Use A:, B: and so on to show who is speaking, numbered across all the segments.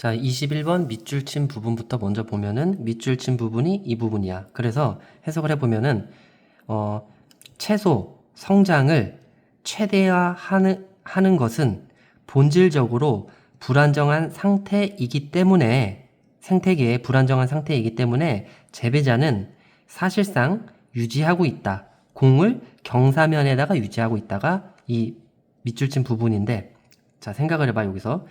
A: 자, 21번 밑줄 친 부분부터 먼저 보면은 밑줄 친 부분이 이 부분이야. 그래서 해석을 해보면은 어, 채소 성장을 최대화하는 하는 것은 본질적으로 불안정한 상태이기 때문에 생태계의 불안정한 상태이기 때문에 재배자는 사실상 유지하고 있다. 공을 경사면에다가 유지하고 있다가 이 밑줄 친 부분인데 자 생각을 해봐 여기서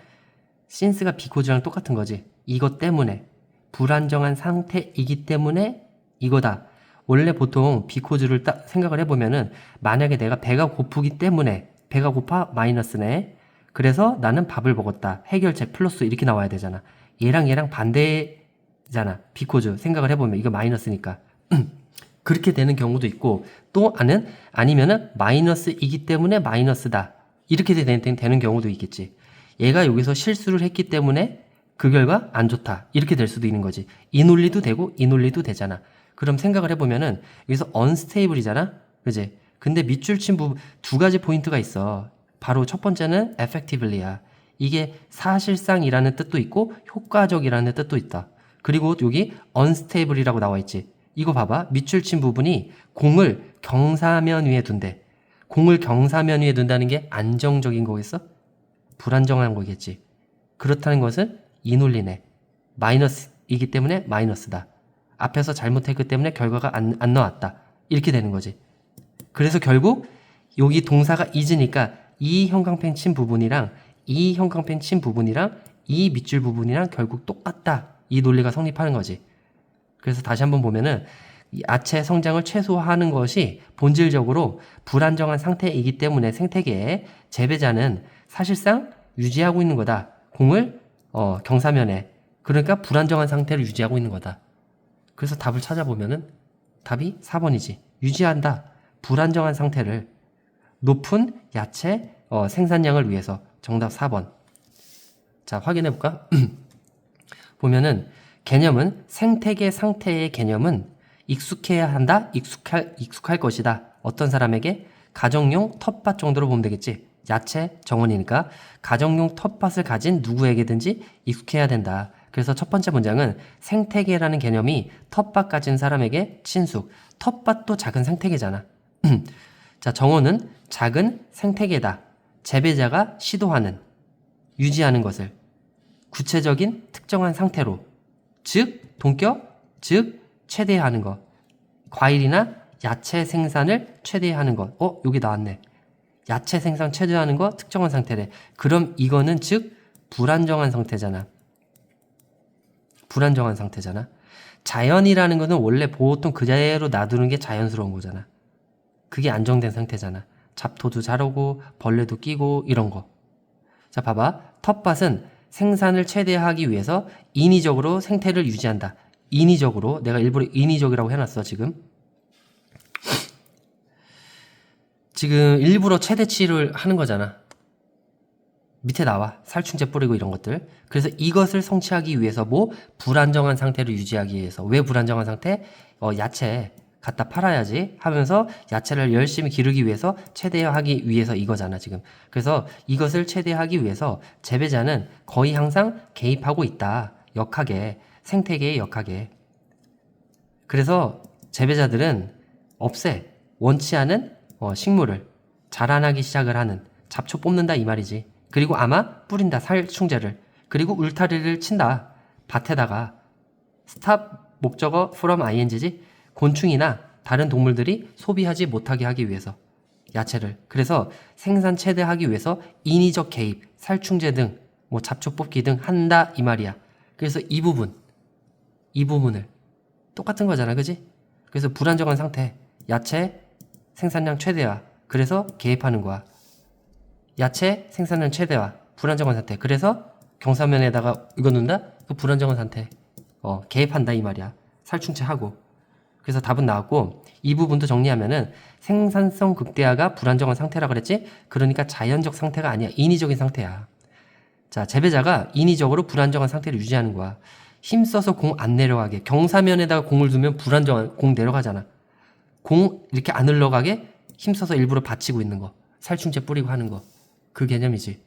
A: 신스가 비코즈랑 똑같은 거지. 이것 때문에 불안정한 상태이기 때문에 이거다. 원래 보통 비코즈를 딱 생각을 해보면은 만약에 내가 배가 고프기 때문에 배가 고파 마이너스네. 그래서 나는 밥을 먹었다. 해결책 플러스 이렇게 나와야 되잖아. 얘랑 얘랑 반대잖아. 비코즈 생각을 해보면 이거 마이너스니까. 그렇게 되는 경우도 있고 또 아는 아니면은 마이너스이기 때문에 마이너스다. 이렇게 되는, 되는 경우도 있겠지. 얘가 여기서 실수를 했기 때문에 그 결과 안 좋다. 이렇게 될 수도 있는 거지. 이 논리도 되고 이 논리도 되잖아. 그럼 생각을 해보면은 여기서 unstable이잖아. 그지? 근데 밑줄 친 부분 두 가지 포인트가 있어. 바로 첫 번째는 effectively야. 이게 사실상이라는 뜻도 있고 효과적이라는 뜻도 있다. 그리고 여기 unstable이라고 나와 있지. 이거 봐봐. 밑줄 친 부분이 공을 경사면 위에 둔대. 공을 경사면 위에 둔다는 게 안정적인 거겠어? 불안정한 거겠지. 그렇다는 것은 이 논리네. 마이너스이기 때문에 마이너스다. 앞에서 잘못했기 때문에 결과가 안, 안 나왔다. 이렇게 되는 거지. 그래서 결국 여기 동사가 is니까 이 형광펜 친 부분이랑 이 형광펜 친 부분이랑 이 밑줄 부분이랑 결국 똑같다. 이 논리가 성립하는 거지. 그래서 다시 한번 보면은 이 야채 성장을 최소화하는 것이 본질적으로 불안정한 상태이기 때문에 생태계의 재배자는 사실상 유지하고 있는 거다. 공을 어, 경사면에 그러니까 불안정한 상태를 유지하고 있는 거다. 그래서 답을 찾아보면은 답이 4번이지. 유지한다. 불안정한 상태를 높은 야채 어, 생산량을 위해서 정답 4번. 자, 확인해 볼까? 보면은 개념은 생태계 상태의 개념은 익숙해야 한다. 익숙할 익숙할 것이다. 어떤 사람에게 가정용 텃밭 정도로 보면 되겠지. 야채 정원이니까 가정용 텃밭을 가진 누구에게든지 익숙해야 된다. 그래서 첫 번째 문장은 생태계라는 개념이 텃밭 가진 사람에게 친숙. 텃밭도 작은 생태계잖아. 자, 정원은 작은 생태계다. 재배자가 시도하는, 유지하는 것을 구체적인 특정한 상태로, 즉, 동격, 즉, 최대화하는 것. 과일이나 야채 생산을 최대화하는 것. 어, 여기 나왔네. 야채 생산 최대화하는 거 특정한 상태래. 그럼 이거는 즉, 불안정한 상태잖아. 불안정한 상태잖아. 자연이라는 거는 원래 보통 그대로 놔두는 게 자연스러운 거잖아. 그게 안정된 상태잖아. 잡토도 자라고 벌레도 끼고 이런 거. 자, 봐봐. 텃밭은 생산을 최대화하기 위해서 인위적으로 생태를 유지한다. 인위적으로 내가 일부러 인위적이라고 해놨어 지금. 지금 일부러 최대치를 하는 거잖아. 밑에 나와 살충제 뿌리고 이런 것들. 그래서 이것을 성취하기 위해서 뭐 불안정한 상태를 유지하기 위해서 왜 불안정한 상태? 어, 야채 갖다 팔아야지 하면서 야채를 열심히 기르기 위해서 최대화하기 위해서 이거잖아 지금. 그래서 이것을 최대화하기 위해서 재배자는 거의 항상 개입하고 있다. 역하게 생태계의 역하게. 그래서 재배자들은 없애 원치 않은 어, 식물을 자라나기 시작을 하는 잡초 뽑는다 이 말이지. 그리고 아마 뿌린다 살충제를. 그리고 울타리를 친다. 밭에다가 스탑 목적어 from ing지 곤충이나 다른 동물들이 소비하지 못하게 하기 위해서 야채를. 그래서 생산 최대하기 위해서 인위적 개입, 살충제 등 뭐 잡초 뽑기 등 한다 이 말이야. 그래서 이 부분 이 부분을 똑같은 거잖아, 그지? 그래서 불안정한 상태, 야채 생산량 최대화. 그래서 개입하는 거야. 야채 생산량 최대화, 불안정한 상태. 그래서 경사면에다가 이거 넣는다? 그 불안정한 상태. 어, 개입한다 이 말이야. 살충제 하고. 그래서 답은 나왔고 이 부분도 정리하면은 생산성 극대화가 불안정한 상태라 그랬지? 그러니까 자연적 상태가 아니야. 인위적인 상태야. 자, 재배자가 인위적으로 불안정한 상태를 유지하는 거야. 힘써서 공 안 내려가게. 경사면에다가 공을 두면 불안정한 공 내려가잖아. 공 이렇게 안 흘러가게 힘써서 일부러 받치고 있는 거. 살충제 뿌리고 하는 거. 그 개념이지.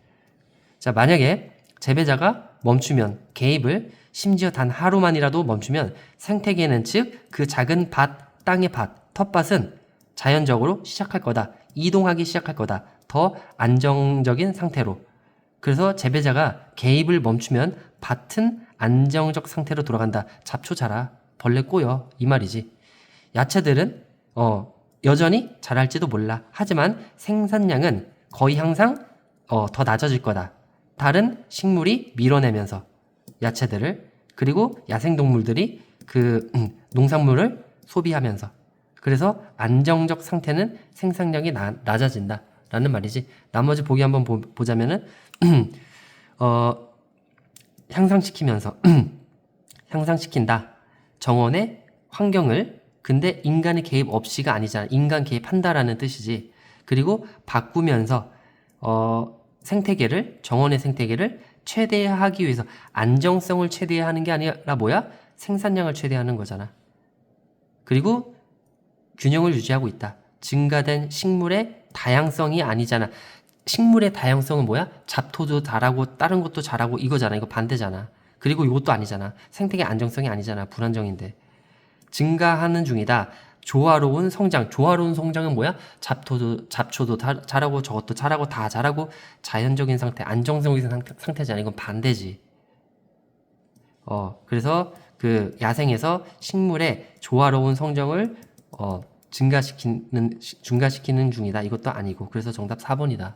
A: 자, 만약에 재배자가 멈추면 개입을 심지어 단 하루만이라도 멈추면 생태계는 즉 그 작은 밭, 땅의 밭, 텃밭은 자연적으로 시작할 거다. 이동하기 시작할 거다. 더 안정적인 상태로. 그래서 재배자가 개입을 멈추면 밭은 안정적 상태로 돌아간다. 잡초 자라. 벌레 꼬여. 이 말이지. 야채들은 어, 여전히 자랄지도 몰라. 하지만 생산량은 거의 항상 어, 더 낮아질 거다. 다른 식물이 밀어내면서 야채들을 그리고 야생동물들이 그 음, 농산물을 소비하면서 그래서 안정적 상태는 생산량이 나, 낮아진다. 라는 말이지. 나머지 보기 한번 보, 보자면은 어, 향상시키면서 향상시킨다. 정원의 환경을 근데 인간의 개입 없이가 아니잖아. 인간 개입한다라는 뜻이지. 그리고 바꾸면서 어, 생태계를 정원의 생태계를 최대화하기 위해서 안정성을 최대화하는 게 아니라 뭐야? 생산량을 최대화하는 거잖아. 그리고 균형을 유지하고 있다. 증가된 식물의 다양성이 아니잖아. 식물의 다양성은 뭐야? 잡초도 자라고 다른 것도 자라고 이거잖아. 이거 반대잖아. 그리고 이것도 아니잖아. 생태계 안정성이 아니잖아. 불안정인데. 증가하는 중이다. 조화로운 성장. 조화로운 성장은 뭐야? 잡초도 잡초도 다- 자라고 저것도 자라고 다 자라고 자연적인 상태, 안정적인 상태, 상태잖아. 이건 반대지. 어, 그래서 그 야생에서 식물의 조화로운 성장을 어, 증가시키는 증가시키는 중이다. 이것도 아니고. 그래서 정답 4번이다.